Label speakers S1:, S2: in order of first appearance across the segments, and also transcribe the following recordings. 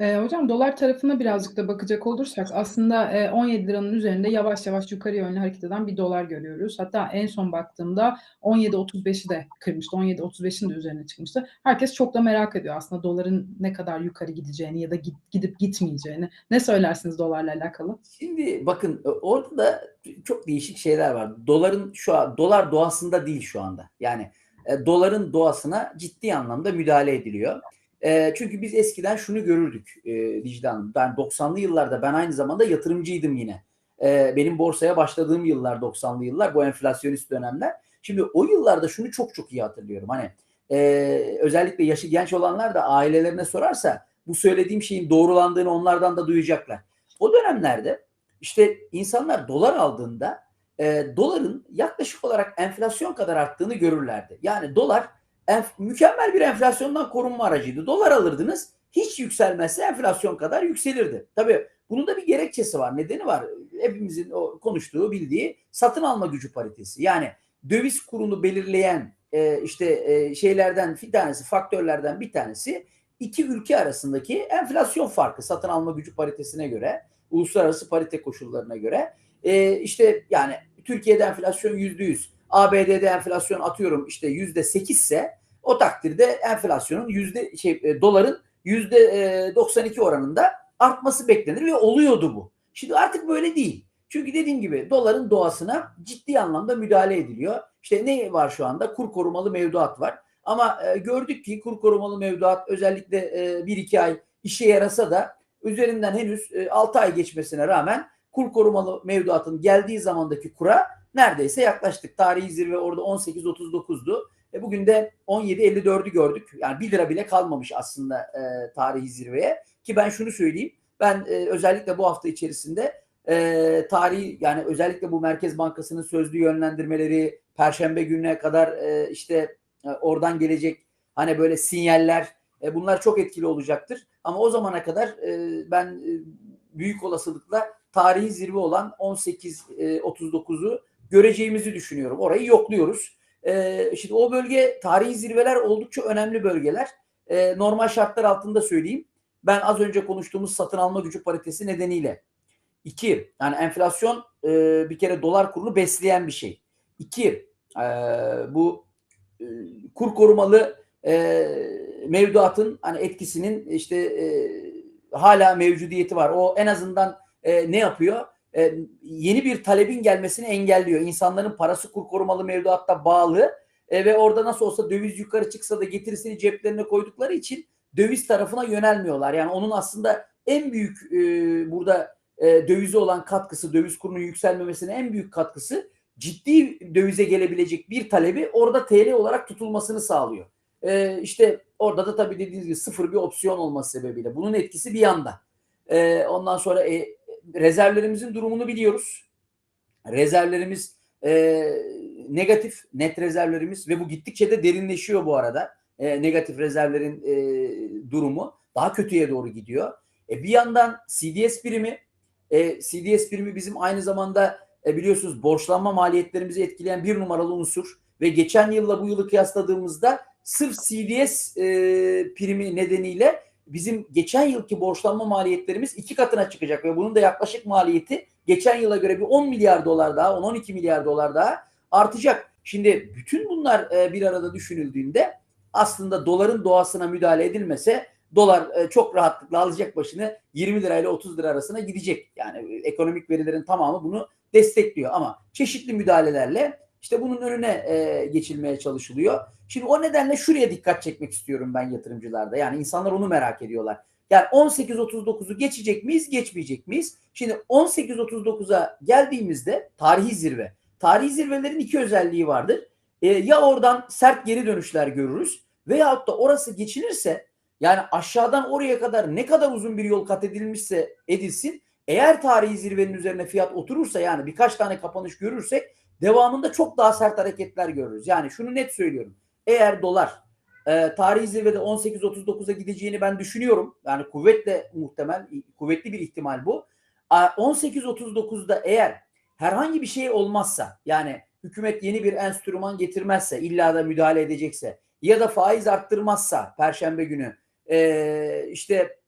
S1: Eee, hocam dolar tarafına birazcık da bakacak olursak aslında, eee, 17 liranın üzerinde yavaş yavaş yukarı yönlü hareket eden bir dolar görüyoruz. Hatta en son baktığımda 17.35'i de kırmıştı. 17.35'in de üzerine çıkmıştı. Herkes çok da merak ediyor aslında doların ne kadar yukarı gideceğini ya da git gidip gitmeyeceğini. Ne söylersiniz dolarla alakalı?
S2: Şimdi bakın, o orada da çok değişik şeyler var. Doların şu an dolar doğasında değil şu anda. Yani, eee, doların doğasına ciddi anlamda müdahale ediliyor. Eee, çünkü biz eskiden şunu görürdük, eee, Dicle Hanım. Ben 90'lı yıllarda ben aynı zamanda yatırımcıydım yine. Eee, benim borsaya başladığım yıllar 90'lı yıllar, bu enflasyonist dönemler. Şimdi o yıllarda şunu çok çok iyi hatırlıyorum. Hani, eee, özellikle yaşı genç olanlar da ailelerine sorarsa bu söylediğim şeyin doğrulandığını onlardan da duyacaklar. O dönemlerde işte insanlar dolar aldığında, eee, doların yaklaşık olarak enflasyon kadar arttığını görürlerdi. Yani dolar enf mükemmel bir enflasyondan korunma aracıydı. Dolar alırdınız, hiç yükselmezse enflasyon kadar yükselirdi. Tabii bunun da bir gerekçesi var, nedeni var. Hepimizin o konuştuğu, bildiği satın alma gücü paritesi. Yani döviz kurunu belirleyen, eee, işte, eee, şeylerden bir tanesi, faktörlerden bir tanesi 2 ülke arasındaki enflasyon farkı satın alma gücü paritesine göre, uluslararası parite koşullarına göre. Eee, işte, yani Türkiye'de enflasyon %100, ABD'de enflasyon atıyorum işte %8'se o takdirde enflasyonun yüzde şey, eee, doların yüzde, eee, 92 oranında artması beklenir ve oluyordu bu. Şimdi artık böyle değil. Çünkü dediğim gibi doların doğasına ciddi anlamda müdahale ediliyor. İşte ne var şu anda? Kur korumalı mevduat var. Ama, eee, gördük ki kur korumalı mevduat özellikle, eee, 1-2 ay işe yarasa da üzerinden henüz, eee, 6 ay geçmesine rağmen kur korumalı mevduatın geldiği zamandaki kura neredeyse yaklaştık. Tarihi zirve orada 18.39'du. E, bugün de 17.54'ü gördük. Yani 1 lira bile kalmamış aslında, eee, tarihi zirveye. Ki ben şunu söyleyeyim, ben, eee, özellikle bu hafta içerisinde, eee, tarihi yani özellikle bu Merkez Bankası'nın sözlü yönlendirmeleri, perşembe gününe kadar, eee, işte, eee, oradan gelecek hani böyle sinyaller, eee, bunlar çok etkili olacaktır. Ama o zamana kadar, eee, ben, eee, büyük olasılıkla tarihi zirve olan 18.39'u göreceğimizi düşünüyorum. Orayı yokluyoruz. Eee, şimdi o bölge tarihi zirveler oldukça önemli bölgeler. Eee, normal şartlar altında söyleyeyim. Ben az önce konuştuğumuz satın alma gücü paritesi nedeniyle. 2 yani enflasyon, eee, bir kere dolar kurunu besleyen bir şey. 2 eee, bu, eee, kur korumalı, eee, mevduatın hani etkisinin işte, eee, hâlâ mevcudiyeti var. O en azından, eee, ne yapıyor? Eee, yeni bir talebin gelmesini engelliyor. İnsanların parası kur korumalı mevduatta bağlı, eee, ve orada nasıl olsa döviz yukarı çıksa da getirisini ceplerine koydukları için döviz tarafına yönelmiyorlar. Yani onun aslında en büyük, eee, burada, dövize olan katkısı, döviz kurunun yükselmemesine en büyük katkısı ciddi dövize gelebilecek bir talebi orada TL olarak tutulmasını sağlıyor. Eee, işte orada da tabii dediğiniz gibi sıfır bir opsiyon olması sebebiyle. Bunun etkisi bir yanda. Eee, ondan sonra, eee, rezervlerimizin durumunu biliyoruz. Rezervlerimiz, eee, negatif, net rezervlerimiz ve bu gittikçe de derinleşiyor bu arada. Eee, negatif rezervlerin, eee, durumu daha kötüye doğru gidiyor. E, bir yandan CDS primi, eee, CDS primi bizim aynı zamanda, eee, biliyorsunuz borçlanma maliyetlerimizi etkileyen bir numaralı unsur ve geçen yılla bu yılı kıyasladığımızda sırf CDS, eee, primi nedeniyle bizim geçen yılki borçlanma maliyetlerimiz 2 katına çıkacak ve bunun da yaklaşık maliyeti geçen yıla göre bir $10.000.000.000 daha, $10-12.000.000.000 daha artacak. Şimdi bütün bunlar, eee, bir arada düşünüldüğünde aslında doların doğasına müdahale edilmese dolar, eee, çok rahatlıkla alacak başını 20 lira ile 30 lira arasına gidecek. Yani ekonomik verilerin tamamı bunu destekliyor ama çeşitli müdahalelerle işte bunun önüne, eee, geçilmeye çalışılıyor. Şimdi o nedenle şuraya dikkat çekmek istiyorum ben yatırımcılarda. Yani insanlar onu merak ediyorlar. Yani 18.39'u geçecek miyiz, geçmeyecek miyiz? Şimdi 18.39'a geldiğimizde tarihi zirve. Tarihi zirvelerin 2 özelliği vardır. Eee, ya oradan sert geri dönüşler görürüz veyahut da orası geçilirse yani aşağıdan oraya kadar ne kadar uzun bir yol kat edilmişse edilsin, eğer tarihi zirvenin üzerine fiyat oturursa yani birkaç tane kapanış görürsek devamında çok daha sert hareketler görürüz. Yani şunu net söylüyorum. Eğer dolar, eee, tarihi zirvede 18.39'a gideceğini ben düşünüyorum. Yani kuvvetle muhtemel, kuvvetli bir ihtimal bu. Aaa, 18.39'da eğer herhangi bir şey olmazsa yani hükümet yeni bir enstrüman getirmezse, illa da müdahale edecekse ya da faiz arttırmazsa perşembe günü, eee, işte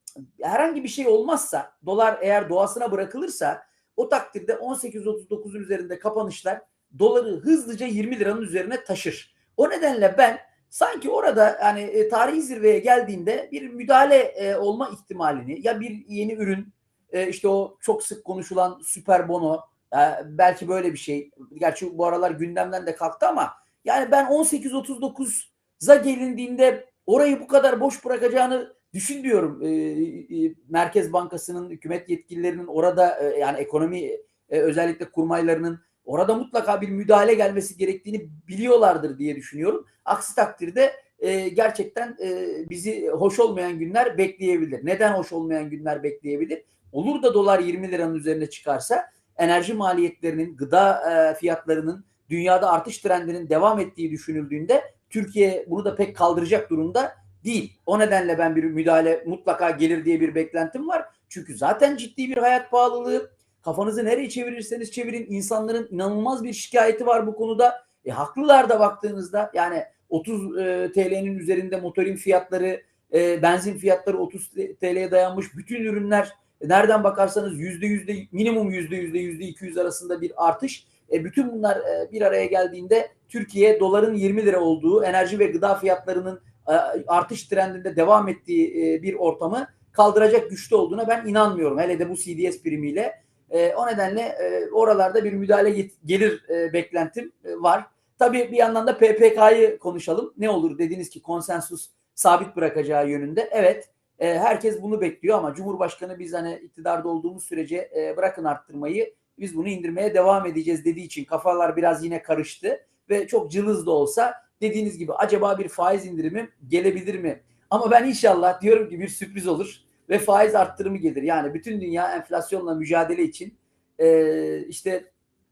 S2: herhangi bir şey olmazsa, dolar eğer doğasına bırakılırsa o takdirde 18.39'un üzerinde kapanışlar doları hızlıca 20 liranın üzerine taşır. O nedenle ben sanki orada yani e, tarihi zirveye geldiğinde bir müdahale e, olma ihtimalini ya bir yeni ürün e, işte o çok sık konuşulan süper bono e, belki böyle bir şey. Gerçi bu aralar gündemden de kalktı ama yani ben 18.39'a gelindiğinde orayı bu kadar boş bırakacağını düşünmüyorum. E, e, Merkez Bankası'nın, hükümet yetkililerinin orada e, yani ekonomi e, özellikle kurmaylarının orada mutlaka bir müdahale gelmesi gerektiğini biliyorlardır diye düşünüyorum. Aksi takdirde e, gerçekten e, bizi hoş olmayan günler bekleyebilir. Neden hoş olmayan günler bekleyebilir? Olur da dolar 20 liranın üzerine çıkarsa enerji maliyetlerinin, gıda e, fiyatlarının dünyada artış trendinin devam ettiği düşünüldüğünde Türkiye bunu da pek kaldıracak durumda değil. O nedenle ben bir müdahale mutlaka gelir diye bir beklentim var. Çünkü zaten ciddi bir hayat pahalılığı. Kafanızı nereye çevirirseniz çevirin insanların inanılmaz bir şikayeti var bu konuda. E, haklılar da baktığınızda yani 30 e, TL'nin üzerinde motorin fiyatları, e, benzin fiyatları 30 TL'ye dayanmış bütün ürünler e, nereden bakarsanız yüzde yüzde minimum yüzde yüzde yüzde 200 arasında bir artış. E, bütün bunlar e, bir araya geldiğinde Türkiye doların 20 lira olduğu, enerji ve gıda fiyatlarının e, artış trendinde devam ettiği e, bir ortamı kaldıracak güçte olduğuna ben inanmıyorum. Hele de bu CDS primiyle. E, o nedenle e, oralarda bir müdahale get- gelir e, beklentim e, var. Tabii bir yandan da PPK'yı konuşalım. Ne olur dediniz ki konsensus sabit bırakacağı yönünde. Evet e, herkes bunu bekliyor ama Cumhurbaşkanı biz hani iktidarda olduğumuz sürece e, bırakın arttırmayı biz bunu indirmeye devam edeceğiz dediği için kafalar biraz yine karıştı ve çok cılız da olsa dediğiniz gibi acaba bir faiz indirimi gelebilir mi? Ama ben inşallah diyorum ki bir sürpriz olur ve faiz arttırımı gelir. Yani bütün dünya enflasyonla mücadele için e, işte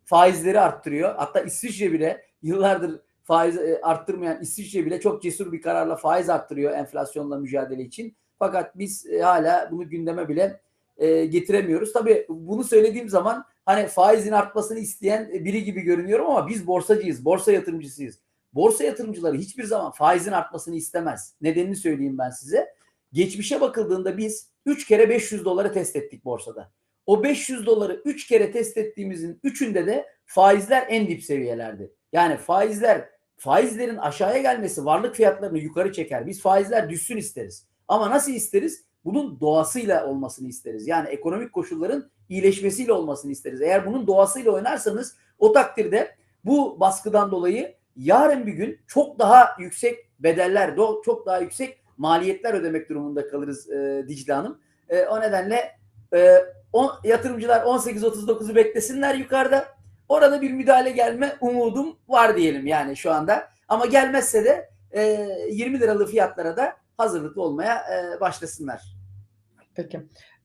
S2: faizleri arttırıyor. Hatta İsviçre bile yıllardır faiz e, arttırmayan İsviçre bile çok cesur bir kararla faiz arttırıyor enflasyonla mücadele için. Fakat biz e, hala bunu gündeme bile e, getiremiyoruz. Tabii bunu söylediğim zaman hani faizin artmasını isteyen biri gibi görünüyorum ama biz borsacıyız, borsa yatırımcısıyız. Borsa yatırımcıları hiçbir zaman faizin artmasını istemez. Nedenini söyleyeyim ben size. Geçmişe bakıldığında biz 3 kere 500 doları test ettik borsada. O 500 doları 3 kere test ettiğimizin 3'ünde de faizler en dip seviyelerdi. Yani faizler faizlerin aşağıya gelmesi varlık fiyatlarını yukarı çeker. Biz faizler düşsün isteriz. Ama nasıl isteriz? Bunun doğasıyla olmasını isteriz. Yani ekonomik koşulların iyileşmesiyle olmasını isteriz. Eğer bunun doğasıyla oynarsanız o takdirde bu baskıdan dolayı yarın bir gün çok daha yüksek bedeller, çok daha yüksek maliyetler ödemek durumunda kalırız e, Dicle Hanım. E, o nedenle e, o, yatırımcılar 18.39'u beklesinler yukarıda. Orada bir müdahale gelme umudum var diyelim yani şu anda. Ama gelmezse de e, 20 liralık fiyatlara da hazırlıklı olmaya e, başlasınlar.
S1: Peki.